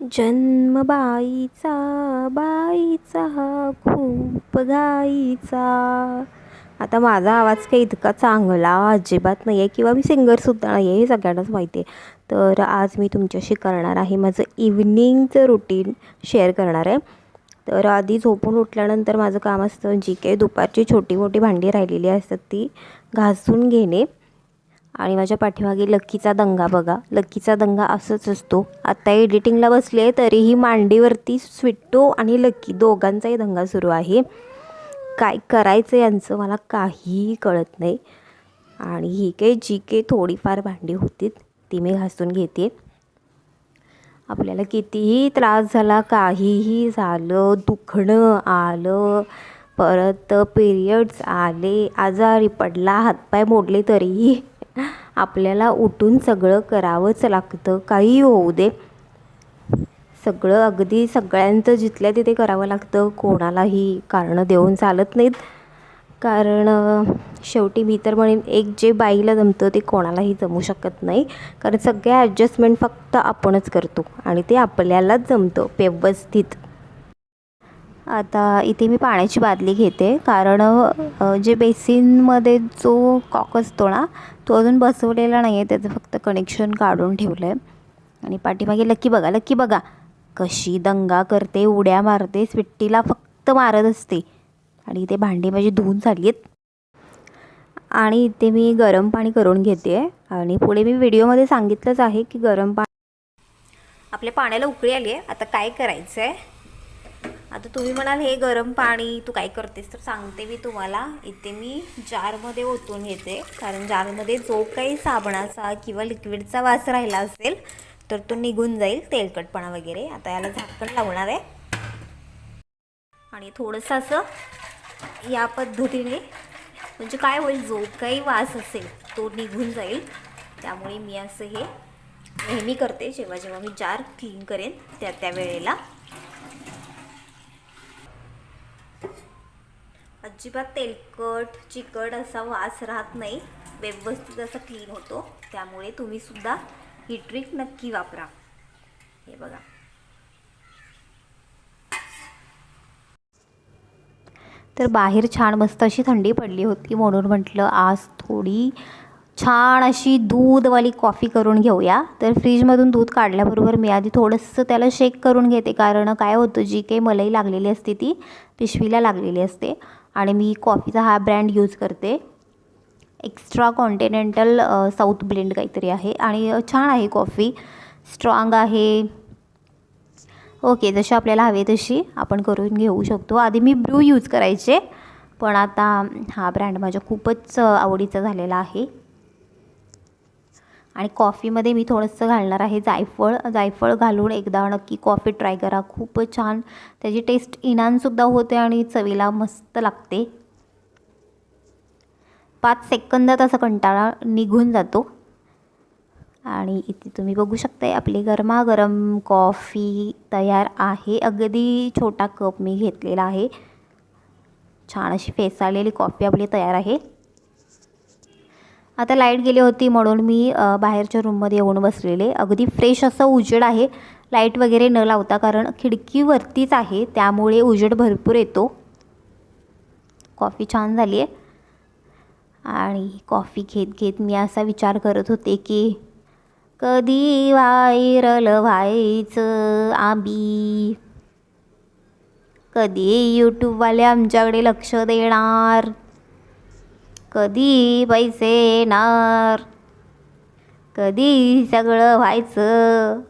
जन्म बाईचा बाईचा खूप गाईचा. आता माझा आवाज काही इतका चांगला अजिबात नाही आहे किंवा मी सिंगरसुद्धा नाही आहे हे सगळ्यांनाच माहिती आहे तर आज मी तुमच्याशी करणार आहे माझं इव्हनिंगचं रुटीन शेअर करणार आहे. तर आधी झोपून उठल्यानंतर माझं काम असतं जी काही दुपारची छोटी मोठी भांडी राहिलेली असतात ती घासून घेणे. आणि माझ्या पाठीमागे लक्कीचा दंगा बघा. लक्कीचा दंगा असंच असतो. आत्ता एडिटिंगला बसले तरीही मांडीवरती स्विट्टो आणि लक्की दोघांचाही दंगा सुरू आहे. काय करायचं यांचं मला काहीही कळत नाही. आणि ही काही जी काही थोडीफार भांडी होती ती मी घासून घेते. आपल्याला कितीही त्रास झाला काहीही झालं दुखणं आलं परत पिरियड्स आले आजारी पडला हातपाय मोडले तरीही आपल्याला उठून सगळं करावंच लागतं. काही होऊ दे. सगळं अगदी सगळ्यांचं जिथल्या तिथे करावं लागतं कोणालाही कारणं देऊन चालत नाहीत. कारण शेवटी मी तर म्हणेन एक जे बाईला जमतं ते कोणालाही जमू शकत नाही. कारण सगळ्या ॲडजस्टमेंट फक्त आपणच करतो आणि ते आपल्यालाच जमतं व्यवस्थित. आता इथे मी पाण्याची बादली घेते. कारण जे बेसिनमध्ये जो कॉक असतो ना तो अजून बसवलेला नाही आहे त्याचं फक्त कनेक्शन काढून ठेवलं आहे आणि पाठीमागे लक्की बघा लक्की बघा. कशी दंगा करते उड्या मारते स्विट्टीला फक्त मारत असते. आणि इथे भांडी माझी धुवून झाली आहेत आणि इथे मी गरम पाणी करून घेते. आहे आणि पुढे मी व्हिडिओमध्ये सांगितलंच आहे की गरम पाणी आपल्या पाण्याला उकळी आली आहे आता काय करायचं आहे आता तुम्ही म्हणाल हे गरम पाणी तू काय करतेस? तर सांगते मी तुम्हाला. इथे मी जारमध्ये ओतून घेते. कारण जारमध्ये जो काही साबणाचा किंवा लिक्विडचा वास राहिला असेल तर तो निघून जाईल तेलकटपणा वगैरे. आता याला झाकण लावणार आहे. आणि थोडंसं असं या पद्धतीने म्हणजे काय होईल जो काही वास असेल तो निघून जाईल. त्यामुळे मी असं हे नेहमी करते. जेव्हा जेव्हा मी जार क्लीन करेन त्या त्या वेळेला. अजिबात तेलकट चिकट असा वास राहत नाही. व्यवस्थित असा क्लीन होतो. त्यामुळे तुम्ही सुद्धा ही ट्रिक नक्की वापरा. हे बघा. तर बाहेर छान मस्त अशी थंडी पडली होती म्हणून म्हटलं आज थोडी छान अशी दूधवाली कॉफी करून घेऊया. तर फ्रीजमधून दूध काढल्याबरोबर मी आधी थोडंसं त्याला शेक करून घेते. कारण काय होतं जी काही मलई लागलेली असते ती पिशवीला लागलेली असते. आणि मी कॉफीचा हा ब्रँड यूज करते. एक्स्ट्रा कॉन्टिनेंटल साऊथ ब्लेंड काहीतरी आहे आणि छान आहे कॉफी. स्ट्रॉंग आहे. ओके जशी आपल्याला हवे तशी आपण करून घेऊ शकतो. आधी मी ब्रू यूज करायचे पण आता हा ब्रँड माझ्या खूपच आवडीचा झालेला आहे. आणि कॉफीमध्ये मी थोडंसं घालणार आहे जायफळ. जायफळ घालून एकदा नक्की कॉफी ट्राय करा. खूप छान. त्याची टेस्ट इनानसुद्धा होते आणि चवीला मस्त लागते. पाच सेकंदात असा कंटाळा निघून जातो. आणि इथे तुम्ही बघू शकताय आपली गरमागरम कॉफी तयार आहे. अगदी छोटा कप मी घेतलेला आहे. छान अशी फेसाळलेली कॉफी आपली तयार आहे. आता लाइट गेली होती म्हणून मी बाहेरच्या रूममध्ये येऊन बसलेले. अगदी फ्रेश असं उजेड आहे. लाइट वगैरे न लावता कारण खिडकीवरतीच आहे त्यामुळे उजेड भरपूर येतो. कॉफी छान झाली आहे आणि कॉफी घेत घेत मी असा विचार करत होते की कधी व्हायरल व्हायचं आंबी कधी यूट्यूबवाले आमच्याकडे लक्ष देणार? कधी पैसे येणार? कधी सगळं व्हायचं?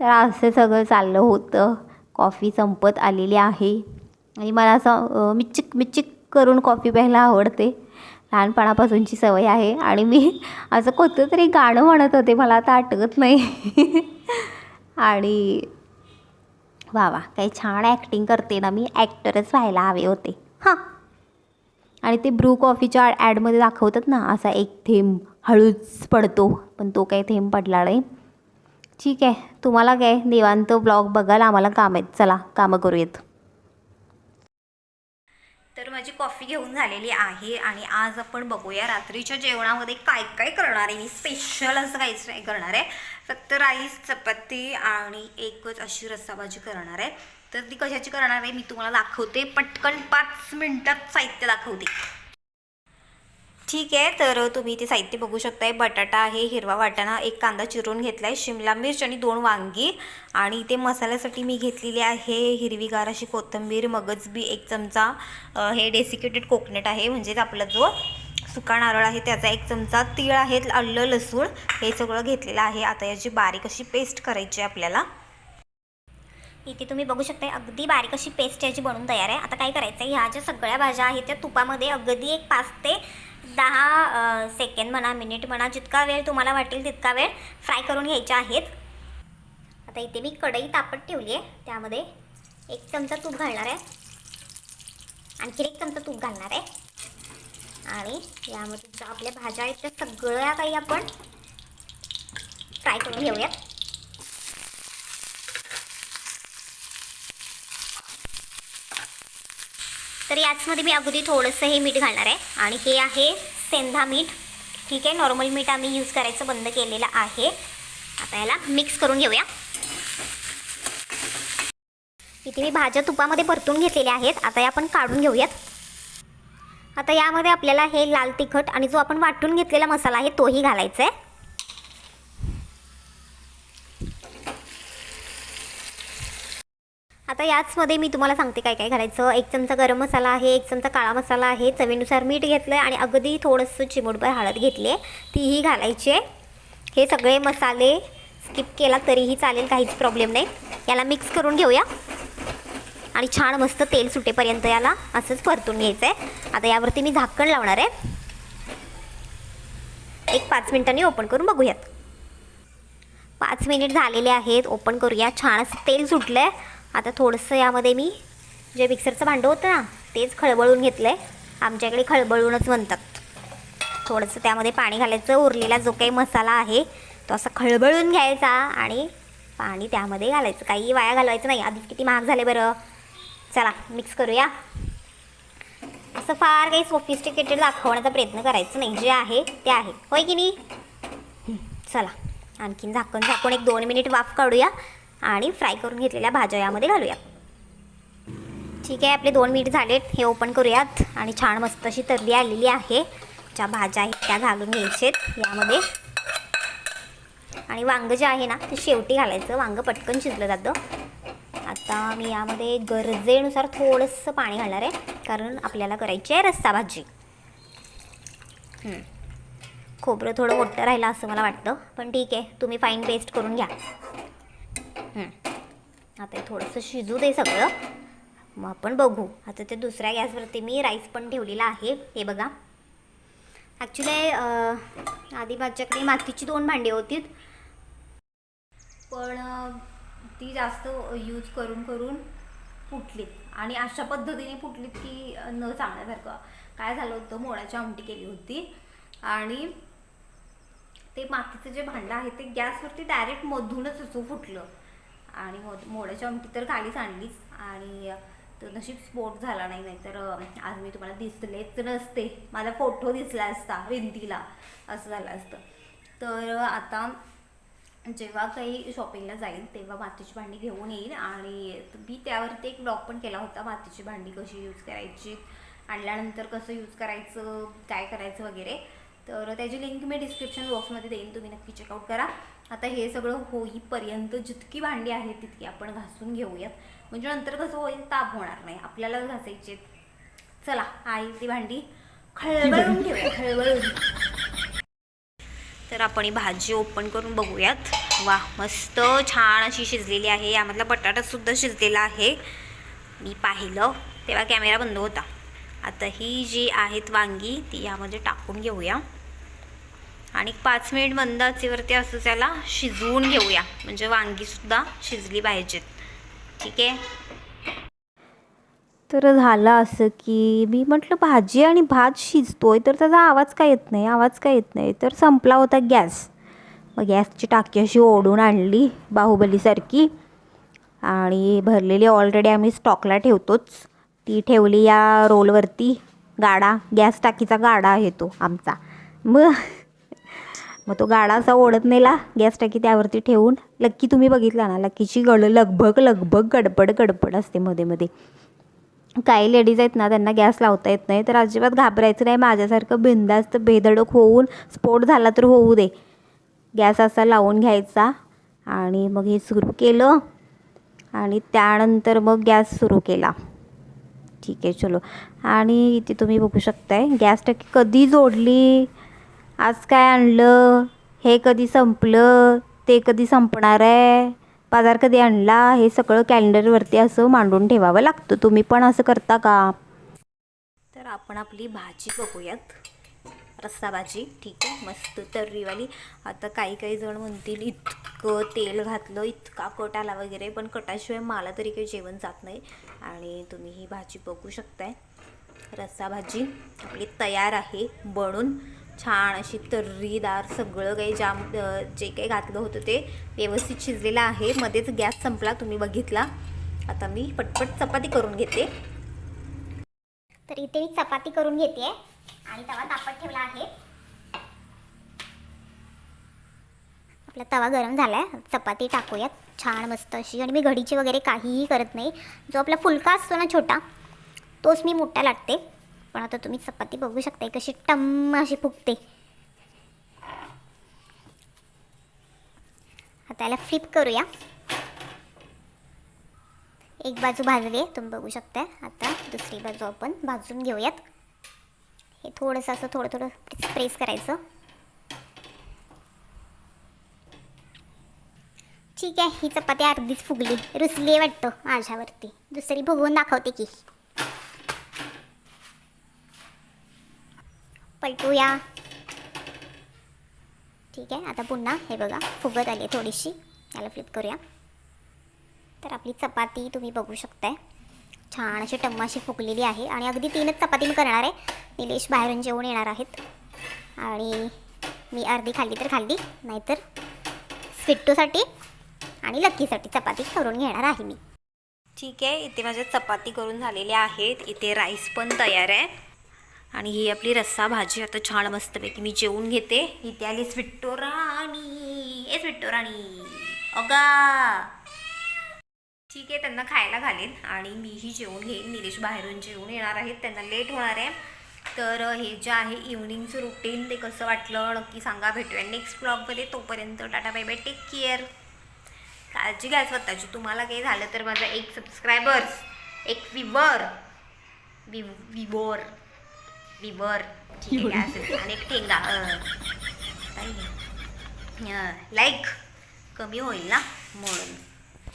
तर असं सगळं चाललं होतं. कॉफी संपत आलेली आहे. आणि मला असं मिचिक मिचिक करून कॉफी प्यायला आवडते. लहानपणापासूनची सवय आहे. आणि मी असं कोणतं तरी गाणं म्हणत होते. मला आता आठवत नाही. आणि वा वा काही छान ॲक्टिंग करते ना मी. ॲक्टरच व्हायला हवे होते. हां. आणि ते ब्रू कॉफीच्या ॲडमध्ये दाखवतात ना असा एक थेंब हळूच पडतो पण तो काही थेंब पडला नाही. ठीक आहे तुम्हाला काय निवांत ब्लॉग बघायला आम्हाला काम आहेत. चला कामं करूयात. तर माझी कॉफी घेऊन झालेली आहे आणि आज आपण बघूया रात्रीच्या जेवणामध्ये काय काय करणार आहे. मी स्पेशल असं काहीच नाही करणार आहे. फक्त राईस चपाती आणि एकच अशी रस्साभाजी करणार आहे. तर ती कशाची करणार आहे मी तुम्हाला दाखवते. पटकन पाच मिनटात साहित्य दाखवते. ठीक आहे तर तुम्ही ते साहित्य बघू शकताय. बटाटा आहे हिरवा वाटाणा एक कांदा चिरून घेतला आहे शिमला मिर्च आणि दोन वांगी. आणि ते मसाल्यासाठी मी घेतलेली आहे हिरवीगार अशी कोथिंबीर मगजबी एक चमचा हे डेसिकेटेड कोकोनट आहे म्हणजेच आपला जो सुका नारळ आहे त्याचा एक चमचा तीळ आहे आलं लसूण हे सगळं घेतलेलं आहे. आता याची बारीक अशी पेस्ट करायची आहे आपल्याला. इथे तुम्ही बघू शकता अगदी बारीक अशी पेस्ट याची बनवून तयार आहे. आता काय करायचं आहे ह्या ज्या सगळ्या भाज्या आहेत त्या तुपामध्ये अगदी एक पाच ते दहा सेकंड म्हणा मिनिट म्हणा जितका वेळ तुम्हाला वाटेल तितका वेळ फ्राय करून घ्यायच्या आहेत. आता इथे मी कढई तापत ठेवली आहे. त्यामध्ये एक चमचा तूप घालणार आहे. आणखी एक चमचा तूप घालणार आहे. आणि यामध्ये ज्या आपल्या भाज्या आहेत त्या सगळ्या काही आपण फ्राय करून घेऊयात. तर याचमध्ये मी अगदी थोडंसं हे मीठ घालणार आहे. आणि हे आहे सेंधा मीठ. ठीक आहे नॉर्मल मीठ आम्ही यूज करायचं बंद केलेलं आहे. आता याला मिक्स करून घेऊया. इथे मी भाज्या तुपामध्ये परतून घेतलेल्या आहेत. आता या आपण काढून घेऊयात. आता यामध्ये आपल्याला हे लाल तिखट आणि जो आपण वाटून घेतलेला मसाला आहे तोही घालायचा आहे. आता याचमध्ये मी तुम्हाला सांगते काय काय घालायचं. एक चमचा गरम मसाला आहे एक चमचा काळा मसाला आहे चवीनुसार मीठ घेतलं आहे आणि अगदी थोडंसं चिमूटभर हळद घेतली आहे. तीही घालायची आहे. हे सगळे मसाले स्किप केला तरीही चालेल काहीच प्रॉब्लेम नाही. याला मिक्स करून घेऊया. आणि छान मस्त तेल सुटेपर्यंत याला असंच परतून घ्यायचं आहे आता यावरती मी झाकण लावणार आहे. एक पाच मिनिटांनी ओपन करून बघूयात. पाच मिनिट झालेले आहेत ओपन करूया. छान असं तेल सुटलं आहे आता थोडंसं यामध्ये मी जे मिक्सरचं भांडं होतं ना तेच खळबळून घेतलं आहे आमच्याकडे खळबळूनच म्हणतात. थोडंसं त्यामध्ये पाणी घालायचं उरलेला जो काही मसाला आहे तो असा खळबळून घ्यायचा आणि पाणी त्यामध्ये घालायचं. काही वाया घालवायचं नाही. आधीच किती महाग झाले बरं. चला मिक्स करूया. असं फार काही सोफिस्टिकेटेड दाखवण्याचा प्रयत्न करायचं नाही. जे आहे ते आहे. होय की नाही? चला आणखीन झाकण झाकून एक दोन मिनिट वाफ काढूया. आणि फ्राय करून घेतलेल्या भाज्या यामध्ये घालूया. ठीक आहे आपले दोन मिनिट झालेत हे ओपन करूयात. आणि छान मस्त अशी तरली आलेली आहे. ज्या भाज्या आहेत त्या घालून घ्यायचेत यामध्ये. आणि वांगं जे आहे ना ते शेवटी घालायचं. वांगं पटकन शिजलं जातं. आता मी यामध्ये गरजेनुसार थोडंसं पाणी घालणार आहे कारण आपल्याला करायची आहे रस्सा भाजी. खोबरं थोडं मोठं राहिलं असं मला वाटतं. पण ठीक आहे तुम्ही फाईन पेस्ट करून घ्या. आता थोडंसं शिजू दे सगळं. मग आपण बघू. आता ते दुसऱ्या गॅसवरती मी राईस पण ठेवलेला आहे. हे बघा. ॲक्च्युली आधी माझ्याकडे मातीची दोन भांडी होती. पण ती जास्त यूज करून करून फुटलीत. आणि अशा पद्धतीने फुटलीत की न सांगण्यासारखं काय झालं होतं? मोळाची आमटी केली होती. आणि ते मातीचं जे भांडं आहे ते गॅसवरती डायरेक्ट मधूनच असं फुटलं. आणि मो मोड्याची आमटी तर खालीच आणलीच. आणि तो नशीब स्फोट झाला नाही नाहीतर आज मी तुम्हाला दिसलेच नसते. माझा फोटो दिसला असता भिंतीला. असं झालं असतं. तर आता जेव्हा काही शॉपिंगला जाईल तेव्हा मातीची भांडी घेऊन येईल. आणि मी त्यावरती एक ब्लॉग पण केला होता मातीची भांडी कशी यूज करायची? आणल्यानंतर कसं यूज करायचं? काय करायचं वगैरे? तर त्याची लिंक मी डिस्क्रिप्शन बॉक्समध्ये देईन तुम्ही नक्की चेकआउट करा. आता हे सगळं होईपर्यंत जितकी भांडी आहेत तितकी आपण घासून घेऊयात. म्हणजे नंतर कसं होईल? ताप होणार नाही. आपल्याला घासायचे चला आई ती भांडी खळबळून ठेवूया खळबळून. तर आपण ही भाजी ओपन करून बघूयात. वा मस्त छान अशी शिजलेली आहे. यामधला बटाटा सुद्धा शिजलेला आहे. मी पाहिलं तेव्हा कॅमेरा बंद होता. आता ही जी आहेत वांगी ती यामध्ये टाकून घेऊया. आणि पाच मिनिट मंद आचेवरती असं त्याला शिजवून घेऊया. म्हणजे वांगीसुद्धा शिजली पाहिजेत. ठीक आहे? तर झालं असं की मी म्हटलं भाजी आणि भात शिजतोय तर त्याचा आवाज काय येत नाही आवाज काय येत नाही. तर संपला होता गॅस. मग गॅसची टाकी अशी ओढून आणली बाहुबलीसारखी. आणि भरलेली ऑलरेडी आम्ही स्टॉकला ठेवतोच. ती ठेवली या रोलवरती गाडा गॅस टाकीचा गाडा आहे तो आमचा. मग मग तो गाडा असा ओढत नेला गॅस टाकी त्यावरती ठेवून लक्की तुम्ही बघितला ना लक्कीची गळ लगभग लगभग गडबड गडबड असते मध्ये मध्ये. काही लेडीज आहेत ना त्यांना गॅस लावता येत नाही तर अजिबात घाबरायचं नाही माझ्यासारखं बिंदास्त बेधडक होऊन स्फोट झाला तर होऊ दे. गॅस असा लावून घ्यायचा आणि मग हे सुरू केलं. आणि त्यानंतर मग गॅस सुरू केला. ठीक आहे चलो. आणि इथे तुम्ही बघू शकताय गॅस टाकी कधी जोडली आज काय आणलं हे कधी संपलं ते कधी संपणार आहे बाजार कधी आणला हे सगळं कॅलेंडरवरती असं मांडून ठेवावं लागतं. तुम्ही पण असं करता का? तर आपण आपली भाजी बघूयात. रस्सा भाजी ठीक आहे मस्त तर्रीवाली. आता काही काही जण म्हणतील इतकं तेल घातलं इतका कट आला वगैरे पण कटाशिवाय मला तरी काही जेवण जात नाही. आणि तुम्ही ही भाजी बघू शकताय. रस्सा भाजी आपली तयार आहे बनून. छान अशी तर्रीदार सगळं काही जाम जे काही घातलं होतं ते व्यवस्थित शिजलेलं आहे. मध्येच गॅस संपला तुम्ही बघितला. आता मी पटपट चपाती करून घेते. तर इथे मी चपाती करून घेते. आणि तवा तापत ठेवला आहे. आपला तवा गरम झाला आहे चपाती टाकूयात. छान मस्त अशी. आणि मी घडीची वगैरे काहीही करत नाही. जो आपला फुलका असतो ना छोटा तोच मी मोठा लागते पण आता तुम्ही चपाती बघू शकता कशी टम्म अशी फुगते. आता याला फ्लिप करूया. एक बाजू भाजली आहे. तुम्ही बघू शकता आता दुसरी बाजू आपण भाजून घेऊयात. हे थोडंसं असं थोडं थोडं प्रेस करायचं. ठीक आहे ही चपाती अर्धीच फुगली. रुसली आहे वाटतं माझ्यावरती. दुसरी भोगवून दाखवते की. पलटूया. ठीक आहे आता पुन्हा हे बघा फुगत आली थोडीशी. याला फ्लिप करूया. तर आपली चपाती तुम्ही बघू शकताय. छान अशी टम्माशी फुकलेली आहे आणि अगदी तीनच चपाती मी करणार आहे. निलेश बाहेरून जेवून येणार आहेत. आणि मी अर्धी खाल्ली तर खाल्ली नाहीतर स्विट्टूसाठी आणि लक्कीसाठी चपाती करून घेणार आहे मी. ठीक आहे इथे माझ्या चपाती करून झालेल्या आहेत. इथे राईस पण तयार आहे. आणि ही आपली रस्सा भाजी आता छान मस्तपैकी मी जेवून घेते. इथे आली स्विट्टो राणी ए स्विट्टो राणी अगा! ठीक आहे त्यांना खायला घालेन आणि मीही जेवून घेईन. निलेश बाहेरून जेवून येणार आहेत. त्यांना लेट होणार आहे. तर हे जे आहे इव्हनिंगचं रुटीन ते कसं वाटलं? नक्की सांगा. भेटूया नेक्स्ट ब्लॉगमध्ये तोपर्यंत tata bye bye take care काळजी घ्या स्वतःची. तुम्हाला काही झालं तर माझा एक सबस्क्रायबर्स एक विवर विव विवोर विवर ठीक आहे असेल आणि एक ठेंगा. लाईक कमी होईल ना? म्हणून.